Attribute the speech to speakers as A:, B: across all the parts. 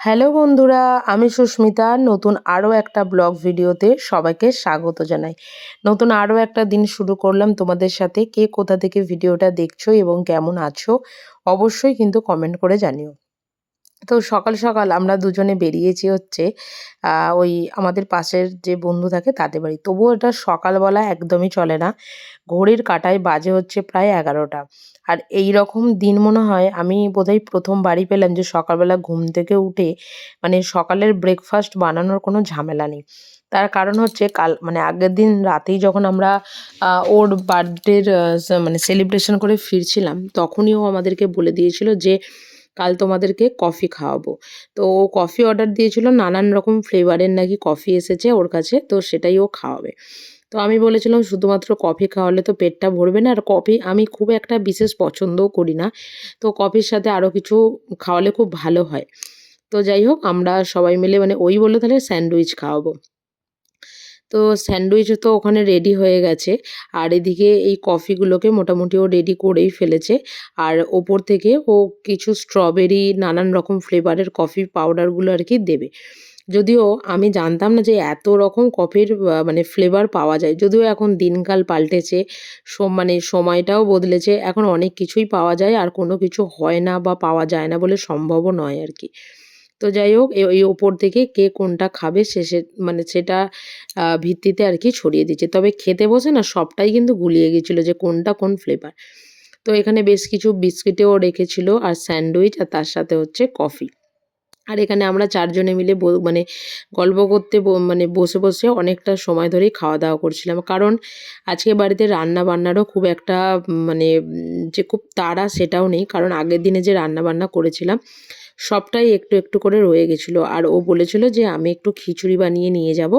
A: Hello বন্ধুরা, আমি সুস্মিতা। নতুন আরও একটা ব্লগ ভিডিওতে সবাইকে স্বাগত জানাই। নতুন আরও একটা দিন শুরু করলাম তোমাদের সাথে। কে কোথা থেকে ভিডিওটা দেখছ এবং কেমন আছো, অবশ্যই কিন্তু কমেন্ট করে জানিও। তো সকাল সকাল আমরা দুজনে বেরিয়েছি হচ্ছে ওই আমাদের পাশের যে বন্ধু থাকে তাদের বাড়ি। তবুও এটা সকালবেলা একদমই চলে না। ঘড়ির কাঁটায় বাজে হচ্ছে প্রায় এগারোটা। আর এই রকম দিন মনে হয় আমি বোধহয় প্রথম বাড়ি পেলাম যে সকালবেলা ঘুম থেকে উঠে মানে সকালের ব্রেকফাস্ট বানানোর কোনো ঝামেলা নেই। তার কারণ হচ্ছে কাল মানে আগের দিন রাতেই যখন আমরা ওর বার্থডের মানে সেলিব্রেশন করে ফিরছিলাম, তখনই ও আমাদেরকে বলে দিয়েছিল যে কাল তোমাদেরকে কফি খাওয়াবো। তো ও কফি অর্ডার দিয়েছিল, নানান রকম ফ্লেভারের নাকি কফি এসেছে ওর কাছে, তো সেটাই ও খাওয়াবে। তো আমি বলেছিলাম, শুধুমাত্র কফি খাওয়ালে তো পেটটা ভরবে না, আর কফি আমি খুব একটা বিশেষ পছন্দও করি না। তো কফির সাথে আরও কিছু খাওয়ালে খুব ভালো হয়। তো যাই হোক, আমরা সবাই মিলে মানে ওই বলল তাহলে স্যান্ডউইচ খাওয়াবো। তো স্যান্ডউইচ তো ওখানে রেডি হয়ে গেছে। আর এদিকে এই কফিগুলোকে মোটামুটি ও রেডি করেই ফেলেছে। আর ওপর থেকে ও কিছু স্ট্রবেরি নানান রকম ফ্লেভারের কফি পাউডারগুলো আর কি দেবে। যদিও আমি জানতাম না যে এত রকম কফির মানে ফ্লেভার পাওয়া যায়। যদিও এখন দিনকাল পাল্টেছে মানে সময়টাও বদলেছে, এখন অনেক কিছুই পাওয়া যায়, আর কোনো কিছু হয় না বা পাওয়া যায় না বলে সম্ভবও নয় আর কি। তো যাই হোক এই ওপর থেকে কে কোনটা খাবে সে মানে সেটা ভিত্তিতে আর কি ছড়িয়ে দিচ্ছে। তবে খেতে বসে না সবটাই কিন্তু গুলিয়ে গেছিল যে কোনটা কোন ফ্লেভার তো এখানে বেশ কিছু বিস্কিটেও রেখেছিল আর স্যান্ডউইচ আর তার সাথে হচ্ছে কফি। আর এখানে আমরা চারজনে মিলে মানে গল্প করতে মানে বসে বসে অনেকটা সময় ধরেই খাওয়া দাওয়া করছিলাম। কারণ আজকে বাড়িতে রান্না বান্নারও খুব একটা মানে যে খুব তাড়া সেটাও নেই। কারণ আগের দিনে যে রান্না বান্না করেছিলাম সবটাই একটু একটু করে রয়ে গেছিল। আর ও বলেছিল যে, আমি একটু খিচুড়ি বানিয়ে নিয়ে যাব।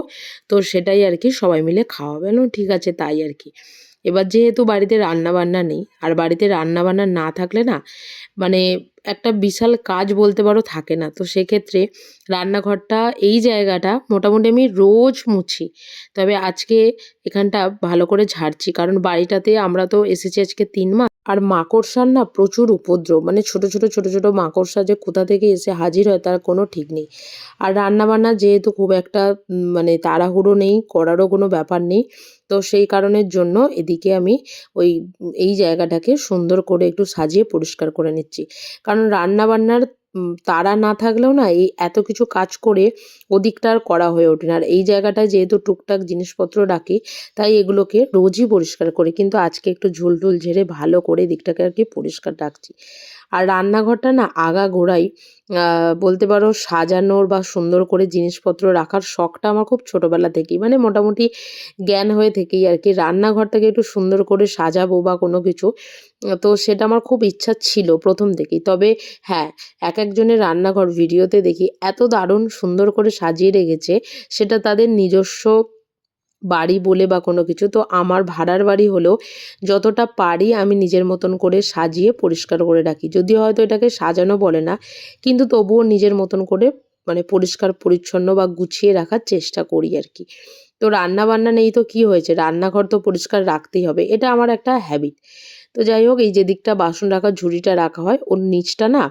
A: তো সেটাই আর কি সবাই মিলে খাওয়াবেন ঠিক আছে, তাই আর কি। এবার যেহেতু বাড়িতে রান্না বান্না নেই, আর বাড়িতে রান্না বান্না না থাকলে না মানে একটা বিশাল কাজ বলতে পারো থাকে না। তো সেক্ষেত্রে রান্নাঘরটা, এই জায়গাটা মোটামুটি আমি রোজ মুছি। তবে আজকে এখানটা ভালো করে ঝাড়ছি। কারণ বাড়িটাতে আমরা তো এসেছি আজকে তিন মাস। আর মাকড়সার না প্রচুর উপদ্রব। মানে ছোট ছোট ছোট ছোট মাকড়সা যে কোথা থেকে এসে হাজির হয় তার কোনো ঠিক নেই। আর রান্নাবান্না যেহেতু খুব একটা মানে তাড়াহুড়ো নেই, করারও কোনো ব্যাপার নেই, তো সেই কারণের জন্য এদিকে আমি ওই, এই জায়গাটাকে সুন্দর করে একটু সাজিয়ে পরিষ্কার করে নিচ্ছি। কারণ রান্নাবান্নার তাড়া না থাকলেও না এই এত কিছু কাজ করে ওদিকটা আর করা হয়ে ওঠে না। আর এই জায়গাটায় যেহেতু টুকটাক জিনিসপত্র রাখি, তাই এগুলোকে রোজই পরিষ্কার করি। কিন্তু আজকে একটু ঝুল টুল ঝেড়ে ভালো করে দিকটাকে আর কি পরিষ্কার রাখছি। আর রান্নাঘরটা না আগা গোড়াই বলতে পারো সাজানোর বা সুন্দর করে জিনিসপত্র রাখার শখটা আমার খুব ছোটোবেলা থেকেই মানে মোটামুটি জ্ঞান হয়ে থেকেই আর কি। রান্নাঘরটাকে একটু সুন্দর করে সাজাবো বা কোনো কিছু, তো সেটা আমার খুব ইচ্ছা ছিল প্রথম থেকেই। তবে হ্যাঁ এক একজনের রান্নাঘর ভিডিওতে দেখি এত দারুণ সুন্দর করে সাজিয়ে রেখেছে, সেটা তাদের নিজস্ব বাড়ি বলে বা কোনো কিছু, তো আমার ভাড়ার বাড়ি হলেও যতটা পারি আমি নিজের মতন করে সাজিয়ে পরিষ্কার করে রাখি। যদিও হয়তো এটাকে সাজানো বলে না, কিন্তু তবুও নিজের মতন করে মানে পরিষ্কার, পরিচ্ছন্ন বা গুছিয়ে রাখার চেষ্টা করি আর কি তো রান্না বান্না নেই তো কি হয়েছে? রান্নাঘর তো পরিষ্কার রাখতেই হবে, এটা আমার একটা হ্যাবিট তো যাই হোক, এই যে দিকটা বাসন রাখার ঝুড়িটা রাখা হয়, ওর নিচটা না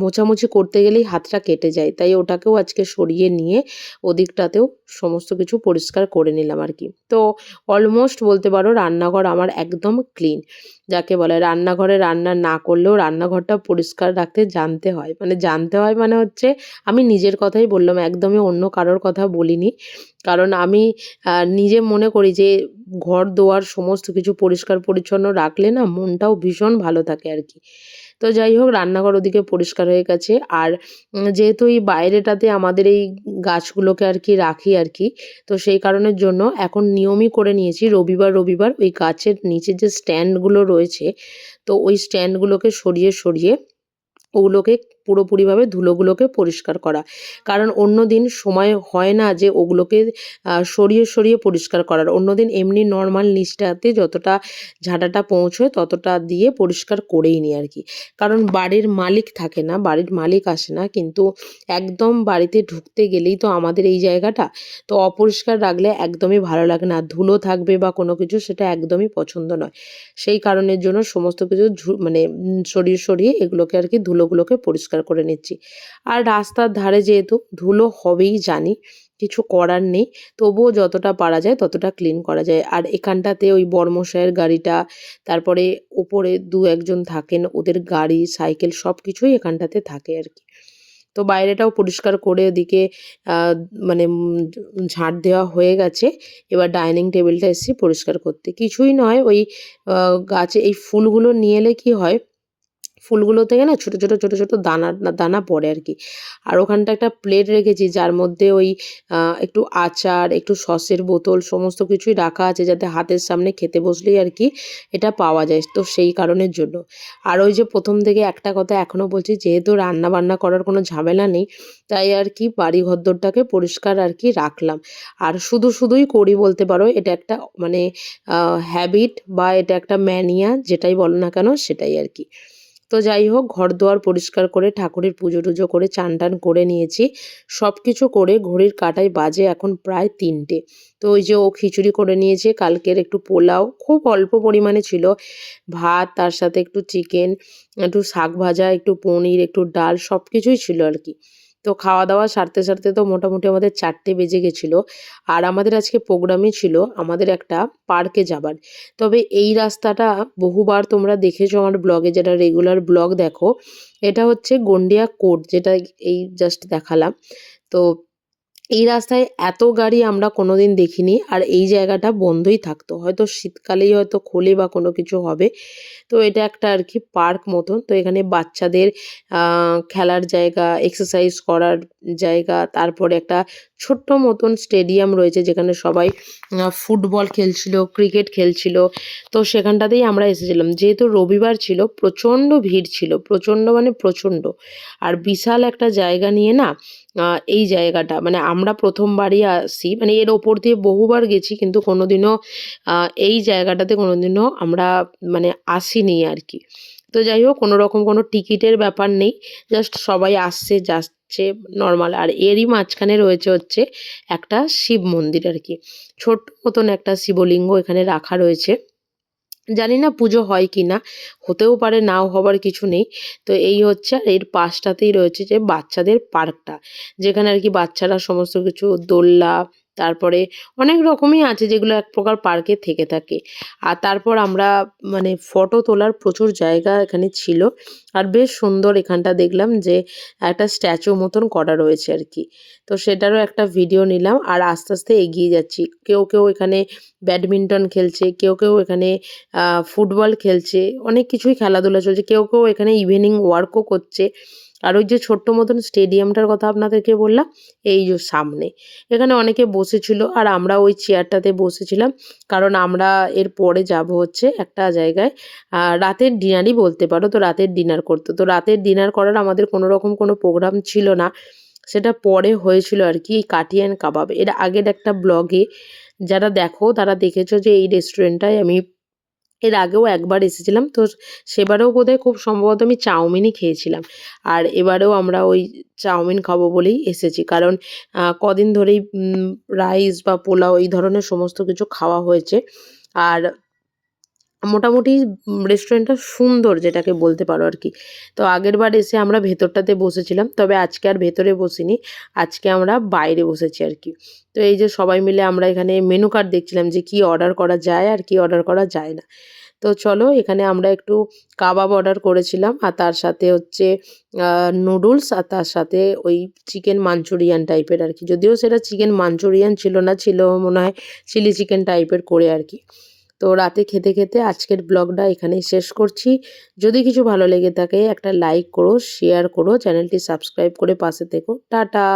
A: মোছামুছি করতে গেলেই হাতটা কেটে যায়। তাই ওটাকেও আজকে সরিয়ে নিয়ে ওদিকটাতেও সমস্ত কিছু পরিষ্কার করে নিলাম আর কি। তো অলমোস্ট বলতে পারো রান্নাঘর আমার একদম ক্লিন যাকে বলে রান্নাঘরে রান্না না করলেও রান্নাঘরটা পরিষ্কার রাখতে জানতে হয়। মানে জানতে হয় মানে হচ্ছে আমি নিজের কথাই বললাম, একদমই অন্য কারোর কথা বলিনি। কারণ আমি নিজে মনে করি যে ঘর দোয়ার সমস্ত কিছু পরিষ্কার পরিচ্ছন্ন রাখলে না মনটাও ভীষণ ভালো থাকে আর কি। তো যাই হোক, রান্নাঘর ওদিকে পরিষ্কার হয়ে গেছে। আর যেহেতু এই বাইরেটাতে আমাদের এই গাছগুলোকে আর কি রাখি আর কি, তো সেই কারণের জন্য এখন নিয়মই করে নিয়েছি রবিবার রবিবার ওই গাছের নিচে যে স্ট্যান্ডগুলো রয়েছে, তো ওই স্ট্যান্ডগুলোকে সরিয়ে সরিয়ে ওগুলোকে পুরোপুরিভাবে ধুলোগুলোকে পরিষ্কার করা। কারণ অন্য দিন সময় হয় না যে ওগুলোকে সরিয়ে সরিয়ে পরিষ্কার করার। অন্য দিন এমনি নর্মাল নিচটাতে যতটা ঝাঁটাটা পৌঁছয় ততটা দিয়ে পরিষ্কার করেই নিই আর কি। কারণ বাড়ির মালিক থাকে না, বাড়ির মালিক আসে না, কিন্তু একদম বাড়িতে ঢুকতে গেলেই তো আমাদের এই জায়গাটা। তো অপরিষ্কার রাখলে একদমই ভালো লাগে না। ধুলো থাকবে বা কোনো কিছু সেটা একদমই পছন্দ নয়। সেই কারণের জন্য সমস্ত কিছু মানে সরিয়ে সরিয়ে এগুলোকে আর কি ধুলোগুলোকে পরিষ্কার পরিষ্কার করে নিচ্ছি। আর রাস্তার ধারে যেহেতু ধুলো হবেই জানি, কিছু করার নেই, তবুও যতটা পারা যায় ততটা ক্লিন করা যায়। আর এখানটাতে ওই বর্মশায়ের গাড়িটা, তারপরে ওপরে দু একজন থাকেন, ওদের গাড়ি, সাইকেল সব কিছুই এখানটাতে থাকে আর কি। তো বাইরেটাও পরিষ্কার করে ওদিকে মানে ঝাঁট দেওয়া হয়ে গেছে, এবার ডাইনিং টেবিলটা এসেছি পরিষ্কার করতে। কিছুই নয়, ওই গাছে এই ফুলগুলো নিয়ে এলে কী হয় ফুলগুলো থেকে না ছোটো ছোটো ছোটো ছোটো দানা দানা পড়ে আর কি। আর ওখানটা একটা প্লেট রেখেছি যার মধ্যে ওই একটু আচার, একটু সসের বোতল সমস্ত কিছুই রাখা আছে যাতে হাতের সামনে খেতে বসলেই আর কি এটা পাওয়া যায় তো সেই কারণের জন্য। আর ওই যে প্রথম থেকে একটা কথা এখনও বলছি, যেহেতু রান্না বান্না করার কোনো ঝামেলা নেই, তাই আর কি বাড়ি ঘরদোরটাকে পরিষ্কার আর কি রাখলাম। আর শুধু, শুধুই করি বলতে পারো, এটা একটা মানে হ্যাবিট বা এটা একটা ম্যানিয়া যেটাই বলো না কেন সেটাই আর কি। তো যাই হোক ঘর দোয়ার পরিষ্কার করে ঠাকুরের পুজো টুজো করে চান টান করে নিয়েছি। সব কিছু করে ঘড়ির কাটায় বাজে এখন প্রায় তিনটে। তো ওই যে ও খিচুড়ি করে নিয়েছে, কালকের একটু পোলাও, খুব অল্প পরিমাণে ছিল। ভাত, তার সাথে একটু চিকেন একটু শাক ভাজা, একটু পনির, একটু ডাল সব কিছুই ছিল আর কি। তো খাওয়া দাওয়া সারতে সারতে তো মোটামুটি আমাদের চারটে বেজে গেছিল। আর আমাদের আজকে প্রোগ্রামই ছিল আমাদের একটা পার্কে যাবার। তবে এই রাস্তাটা বহুবার তোমরা দেখেছ আমার ব্লগে, যেটা রেগুলার ব্লগ দেখো, এটা হচ্ছে গন্ডিয়া কোর্ট, যেটা এই জাস্ট দেখালাম। তো এই রাস্তায় এত গাড়ি আমরা কোনো দিন দেখিনি আর এই জায়গাটা বন্ধই থাকতো। হয়তো শীতকালেই হয়তো খোলে বা কোনো কিছু হবে। তো এটা একটা আর কি পার্ক মতন। তো এখানে বাচ্চাদের খেলার জায়গা এক্সারসাইজ করার জায়গা, তারপরে একটা ছোট্ট মতন স্টেডিয়াম রয়েছে যেখানে সবাই ফুটবল খেলছিল ক্রিকেট খেলছিল। তো সেখানটাতেই আমরা এসেছিলাম। যেহেতু রবিবার ছিল, প্রচণ্ড ভিড় ছিল, প্রচণ্ড মানে প্রচণ্ড। আর বিশাল একটা জায়গা নিয়ে না এই জায়গাটা। মানে আমরা প্রথমবারই আসি। মানে এর ওপর দিয়ে বহুবার গেছি কিন্তু কোনোদিনও এই জায়গাটাতে কোনোদিনও আমরা মানে আসিনি আর কি। তো যাই হোক কোনো রকম কোনো টিকিটের ব্যাপার নেই। জাস্ট সবাই আসছে, যাচ্ছে নর্মাল। আর এরই মাঝখানে রয়েছে হচ্ছে একটা শিব মন্দির আর কি। ছোট্ট মতন একটা শিবলিঙ্গ এখানে রাখা রয়েছে। জানি না পুজো হয় কি না হতেও পারে নাও হবার কিছু নেই। তো এই হচ্ছে আর এর পাশটাতেই রয়েছে যে বাচ্চাদের পার্কটা, যেখানে আর কি বাচ্চারা সমস্ত কিছু দোল্লা তারপরে অনেক রকমই আছে যেগুলো এক প্রকার পার্কে থেকে থাকে। আর তারপর আমরা মানে ফটো তোলার প্রচুর জায়গা এখানে ছিল। আর বেশ সুন্দর এখানটা দেখলাম যে একটা স্ট্যাচু মতন করা রয়েছে আর কি। তো সেটারও একটা ভিডিও নিলাম আর আস্তে আস্তে এগিয়ে যাচ্ছি। কেউ কেউ এখানে ব্যাডমিন্টন খেলছে, কেউ কেউ এখানে ফুটবল খেলছে, অনেক কিছুই খেলাধুলা চলছে, কেউ কেউ এখানে ইভিনিং ওয়ার্কও করছে। আর ওই যে ছোট্ট মতন স্টেডিয়ামটার কথা আপনাদেরকে বললাম, এই যে সামনে। এখানে অনেকে বসেছিল আর আমরা ওই চেয়ারটাতে বসেছিলাম, কারণ আমরা এর পরে যাব হচ্ছে একটা জায়গায়। রাতের ডিনারই বলতে পারো, তো রাতের ডিনার করতে। তো রাতের ডিনার করার আমাদের কোনো রকম কোনো প্রোগ্রাম ছিল না। সেটা পরে হয়েছিল আর কি কাটিয়ান কাবাব। এর আগের একটা ব্লগে যারা দেখো, তারা দেখেছ যে এই রেস্টুরেন্টটায় আমি এর আগেও একবার এসেছিলাম, তো সেবারেও বোধহয় খুব সম্ভবত আমি চাউমিনই খেয়েছিলাম। আর এবারেও আমরা ওই চাউমিন খাব বলেই এসেছি। কারণ কদিন ধরেই রাইস বা পোলাও এই ধরনের সমস্ত কিছু খাওয়া হয়েছে। আর মোটামুটি রেস্টুরেন্টটা সুন্দর যেটাকে বলতে পারো আর কি। তো আগের বার এসে আমরা ভেতরটাতে বসেছিলাম, তবে আজকে আর ভেতরে বসিনি, আজকে আমরা বাইরে বসেছি আর কি। তো এই যে সবাই মিলে আমরা এখানে মেনু কার্ড দেখছিলাম যে কি অর্ডার করা যায় আর কি অর্ডার করা যায় না। তো চলো এখানে আমরা একটু কাবাব অর্ডার করেছিলাম, আর তার সাথে হচ্ছে নুডলস আর তার সাথে ওই চিকেন মাঞ্চুরিয়ান টাইপের আর কি। যদিও সেটা চিকেন মাঞ্চুরিয়ান ছিল না, ছিল মনে হয় চিলি চিকেন টাইপের করে আর কি। তো রাতে খেতে খেতে আজকের ব্লগটা এখানেই শেষ করছি। যদি কিছু ভালো লেগে থাকে একটা লাইক করো শেয়ার করো, চ্যানেলটি সাবস্ক্রাইব করে পাশে থেকো। টাটা!